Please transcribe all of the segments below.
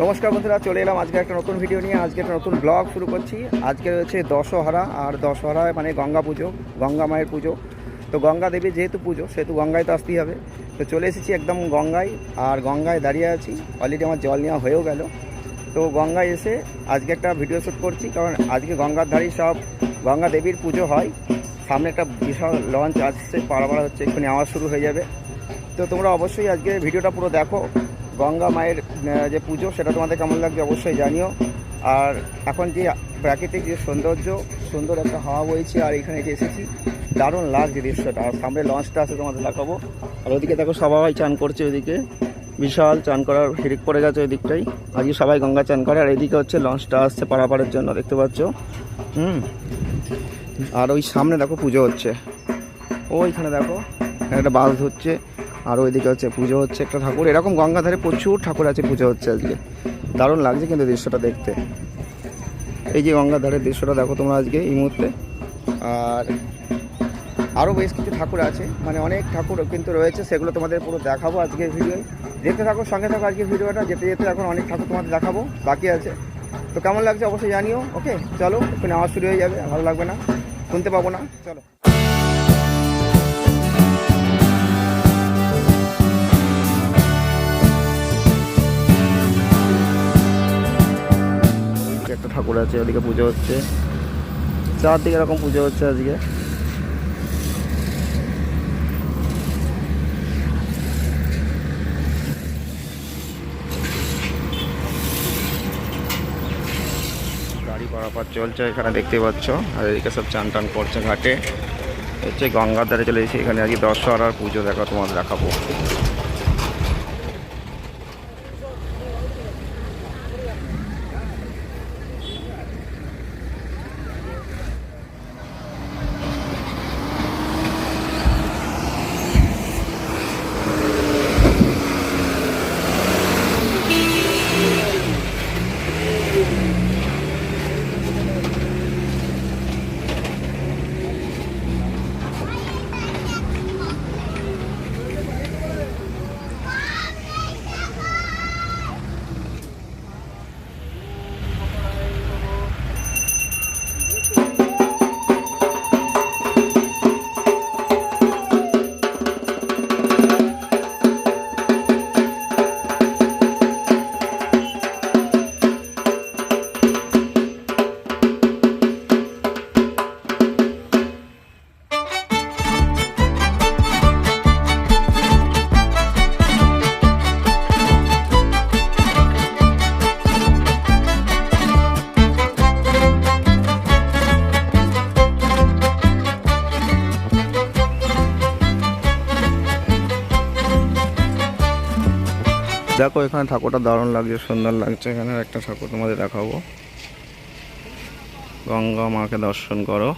নমস্কার বন্ধুরা, চলে এলাম আজকে একটা নতুন ভিডিও নিয়ে। আজকে একটা নতুন ব্লগ শুরু করছি। আজকে হচ্ছে দশহরা, আর দশহরা মানে গঙ্গা পুজো, গঙ্গা মায়ের পুজো। তো গঙ্গা দেবী যেহেতু পুজো, সেহেতু গঙ্গায় তো আসতেই হবে। তো চলে এসেছি একদম গঙ্গায়, আর গঙ্গায় দাঁড়িয়ে আছি। অলরেডি আমার জল নেওয়া হয়েও গেল। তো গঙ্গায় এসে আজকে একটা ভিডিও শ্যুট করছি, কারণ আজকে গঙ্গার ধারেই সব গঙ্গা দেবীর পুজো হয়। সামনে একটা বিশাল লঞ্চ আসছে পাড়াপাড়া হচ্ছে, এক্ষুনি আওয়াজ শুরু হয়ে যাবে। তো তোমরা অবশ্যই আজকে ভিডিওটা পুরো দেখো। গঙ্গা মায়ের যে পুজো, সেটা তোমাদের কেমন লাগবে অবশ্যই জানিও। আর এখন যে প্রাকৃতিক যে সৌন্দর্য, সুন্দর একটা হাওয়া বইছে, আর এখানে যে এসেছি, দারুণ লাগছে দৃশ্যটা। আর সামনে লঞ্চটা আছে তোমাদের দেখাবো। আর ওদিকে দেখো সবাই চান করছে ওইদিকে বিশাল চান করার হিরিক পড়ে গেছে ওই দিকটাই আজকে সবাই গঙ্গা চান করে, আর এদিকে হচ্ছে লঞ্চটা আসছে পারাপারের জন্য, দেখতে পাচ্ছ? হুম। আর ওই সামনে দেখো পুজো হচ্ছে। ওইখানে দেখো, একটা বাস ধরছে। আর ওইদিকে হচ্ছে পুজো হচ্ছে একটা ঠাকুর। এরকম গঙ্গাধারে প্রচুর ঠাকুর আছে পুজো হচ্ছে আজকে। দারুণ লাগছে কিন্তু দৃশ্যটা দেখতে। এই যে গঙ্গাধারের দৃশ্যটা দেখো তোমরা আজকে এই মুহূর্তে। আর আরও বেশ কিছু ঠাকুর আছে মানে অনেক ঠাকুর কিন্তু রয়েছে, সেগুলো তোমাদের পুরো দেখাবো আজকের ভিডিওয়। দেখতে থাকো, সঙ্গে থাকো আজকের ভিডিওটা, যেতে যেতে এখন অনেক ঠাকুর তোমাদের দেখাবো, বাকি আছে। তো কেমন লাগছে অবশ্যই জানিও, ওকে? চলো, এখানে আওয়াজ শুরু হয়ে যাবে ভালো লাগবে না, শুনতে পাবো না, চলো। ঠাকুর আছে, ওদিকে পুজো হচ্ছে। চারদিকে এরকম পুজো হচ্ছে আজকে। গাড়ি পারাপার চলছে এখানে, দেখতে পাচ্ছ। আর এদিকে সব চান টান করছে ঘাটে। হচ্ছে গঙ্গার ধারে চলে এসেছি, এখানে আজকে দশহরার পুজো, দেখা তোমাদের দেখাবো। দেখো, এখানে ঠাকুরটা দারুণ লাগছে, সুন্দর লাগছে। এখানে একটা ঠাকুর তোমাদের দেখাবো। গঙ্গা মাকে দর্শন করো।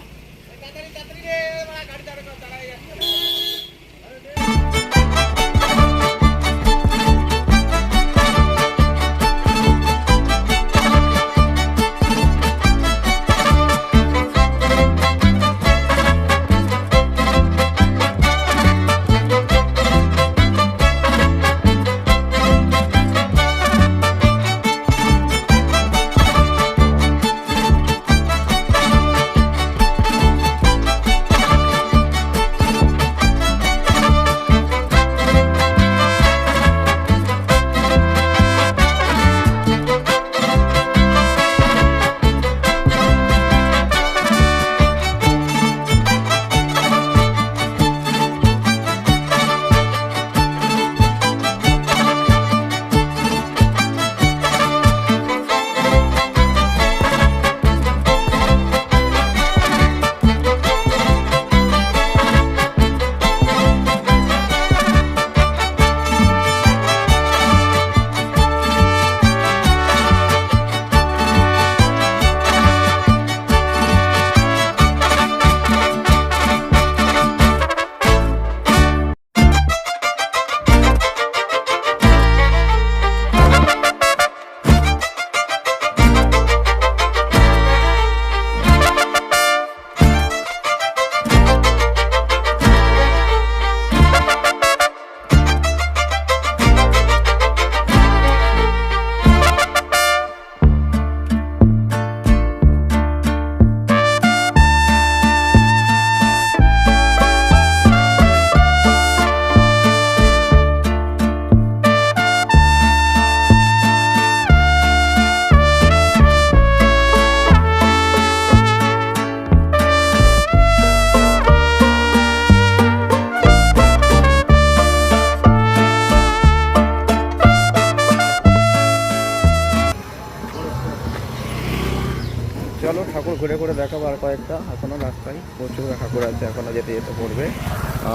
চলো, ঠাকুর ঘুরে ঘুরে দেখাবো আর কয়েকটা। এখনও রাস্তায় প্রচুর ঠাকুর আছে, এখনও যেতে যেতে পড়বে।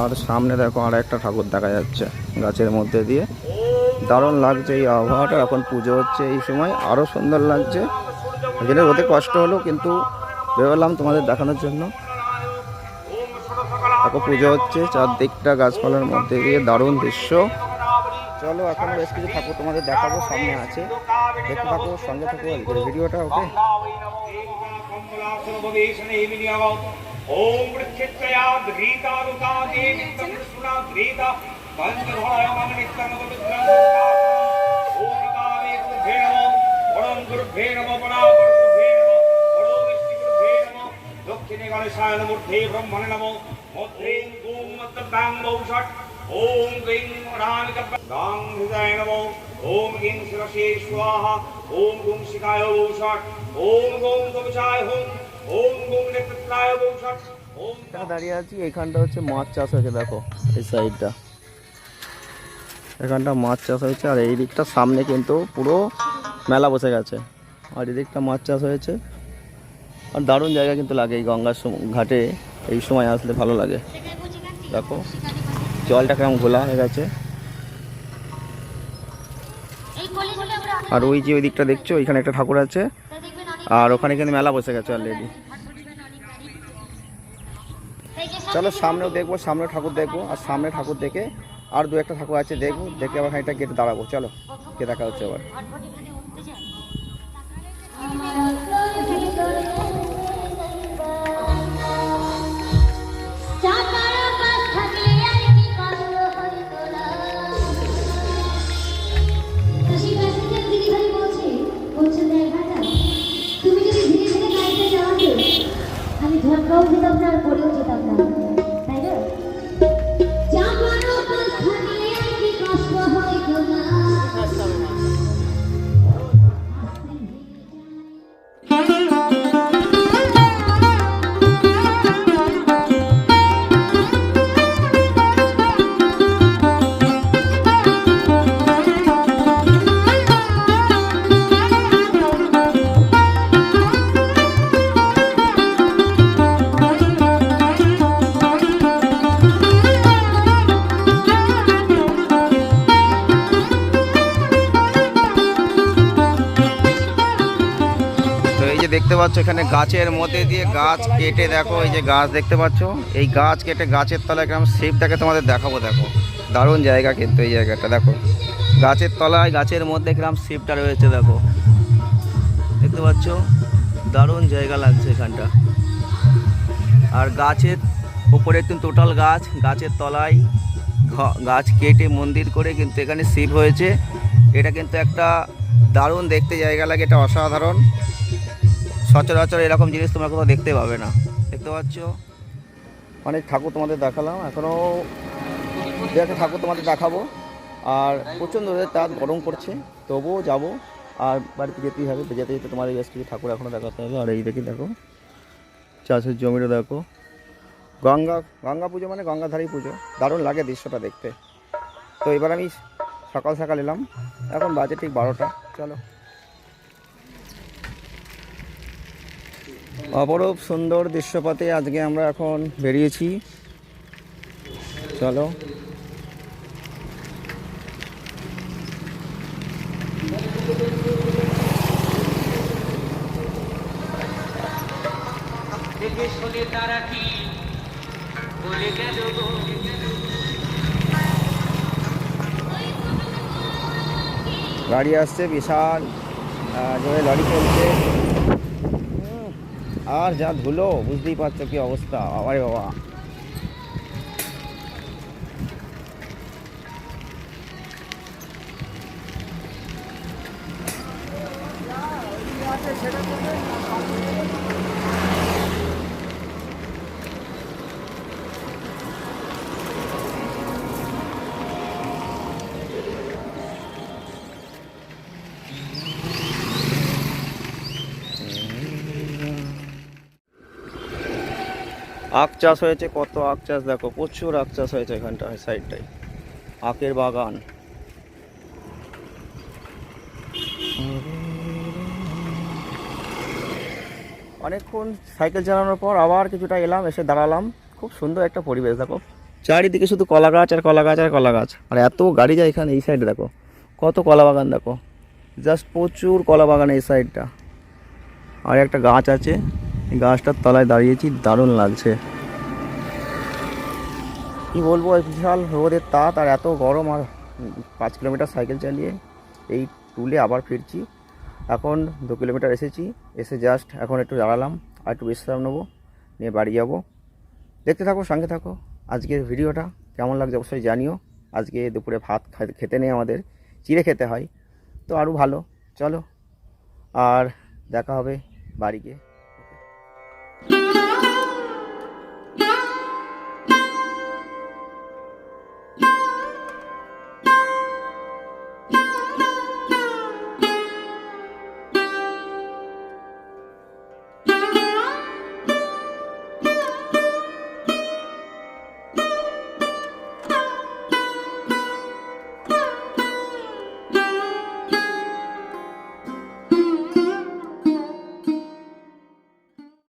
আর সামনে দেখো আর একটা ঠাকুর দেখা যাচ্ছে গাছের মধ্যে দিয়ে। দারুণ লাগছে এই আবহাওয়াটা, এখন পুজো হচ্ছে এই সময় আরও সুন্দর লাগছে। যেটা ওতে কষ্ট হলো, কিন্তু বেরোলাম তোমাদের দেখানোর জন্য। এখন পুজো হচ্ছে, চারদিকটা গাছপালার মধ্যে দিয়ে দারুণ দৃশ্য। চলো, এখন বেশ কিছু ঠাকুর তোমাদের দেখাবো, সামনে আছে। দেখতে থাকো, সঙ্গে থাকো ভিডিওটা, ওকে? ओम वृक्षत्रया धृता रुता देवी तमृष्णा धृता पंचधराय मम नित्यं पवित्रं ओम कावे गुरुभे नमो वरं गुरुभे नमो वरा गुरुभे नमो वरो विष्णु गुरुभे नमो दक्षिणे गणेशाय नमो थे ब्रह्मणे नमो मोद्रें ओम मत्तंग बहुषट ओम गीं रामिक गां हृदय नमो ओम गीं शिरसे स्वाहा ওম গুম শিখায় ঔষধ ওম গুম দমসায় হোম, ওম গুম নেতৃত্বায় ঔষধ দাঁড়িয়ে আছি এখানটা হচ্ছে মাছ চাষ হয়েছে, দেখো, এই সাইডটা। এখানটা মাছ চাষ হয়েছে, আর এই দিকটা সামনে কিন্তু পুরো মেলা বসে গেছে। আর এদিকটা মাছ চাষ হয়েছে। আর দারুণ জায়গা কিন্তু লাগে এই গঙ্গার ঘাটে, এই সময় আসলে ভালো লাগে। দেখো, জলটা কেমন ঘোলা হয়ে গেছে। আর ওই যে ওই দিকটা দেখছ ওইখানে একটা ঠাকুর আছে। আর ওখানে কিন্তু মেলা বসে গেছে অলরেডি চলো সামনেও দেখব সামনে ঠাকুর দেখব, আর সামনে ঠাকুর দেখে আর দু একটা ঠাকুর আছে দেখব, দেখে আবার খানিকটা গেটে দাঁড়াবো। চলো কে দেখা হচ্ছে আবার। দেখতে পাচ্ছ, এখানে গাছের মধ্যে দিয়ে গাছ কেটে দেখো, এই যে গাছ দেখতে পাচ্ছ, এই গাছ কেটে গাছের তলায় গ্রাম শিবটাকে তোমাদের দেখাবো, দেখো। দারুণ জায়গা কিন্তু এই জায়গাটা, দেখো। গাছের তলায়, গাছের মধ্যে গ্রাম শিবটা রয়েছে, দেখো। দেখতে পাচ্ছ? দারুণ জায়গা লাগছে এখানটা। আর গাছের উপরে কিন্তু টোটাল গাছ, গাছের তলায় গাছ কেটে মন্দির করে কিন্তু এখানে শিব হয়েছে। এটা কিন্তু একটা দারুণ দেখতে জায়গা লাগে, এটা অসাধারণ। সচরাচর এরকম জিনিস তোমরা কোথাও দেখতে পাবে না। দেখতে পাচ্ছ? অনেক ঠাকুর তোমাদের দেখালাম, এখনও দু একটা ঠাকুর তোমাদের দেখাবো। আর প্রচণ্ড রোদের তাপ গরম করছে তবুও যাব। আর বাড়িতে যেতেই হবে যেতে যেতে তোমাদের বেশ কিছু ঠাকুর এখনও দেখাতে হবে। আর এই দেখি দেখো, চাষের জমিটা দেখো। গঙ্গা গঙ্গা পুজো মানে গঙ্গাধারী পুজো। দারুণ লাগে দৃশ্যটা দেখতে। তো এবার আমি সকাল সকাল এলাম, এখন বাজে ঠিক বারোটা। চলো। অপরূপ সুন্দর দৃশ্যপথে আজকে আমরা এখন বেরিয়েছি। চলো। গাড়ি আসছে বিশাল লরি চলছে। আর যা ধুলো বুঝতেই পারছ কি অবস্থা। বাবারে বাবা। আখ চাষ হয়েছে, কত আখ চাষ দেখো, প্রচুর আখ চাষ হয়েছে এখানটায় সাইডটায় আখের বাগান। অনেকক্ষণ সাইকেল চালানোর পর আবার কিছুটা এলাম, এসে দাঁড়ালাম। খুব সুন্দর একটা পরিবেশ, দেখো। চারিদিকে শুধু কলা গাছ আর কলা গাছ আর কলা গাছ আর এত গাড়ি যায় এখানে, এই সাইডে দেখো। কত কলা বাগান, দেখো। জাস্ট প্রচুর কলা বাগান এই সাইডটা আর একটা গাছ আছে। গাছটার তলায় দাঁড়িয়েছি, দারুণ লাগছে। কি বলব বিশাল রোদের তাপ আর এত গরম আর পাঁচ কিলোমিটার সাইকেল চালিয়ে এই টুলে আবার ফিরছি। এখন দু কিলোমিটার এসেছি, এসে জাস্ট এখন একটু দাঁড়ালাম আর একটু বিশ্রাম নেব, নিয়ে বাড়ি যাব। দেখতে থাকো, সঙ্গে থাকো। আজকের ভিডিওটা কেমন লাগছে অবশ্যই জানিও। আজকে দুপুরে ভাত খেতে নেই আমাদের, চিড়ে খেতে হয়। তো আরও ভালো, চলো। আর দেখা হবে বাড়ি গিয়ে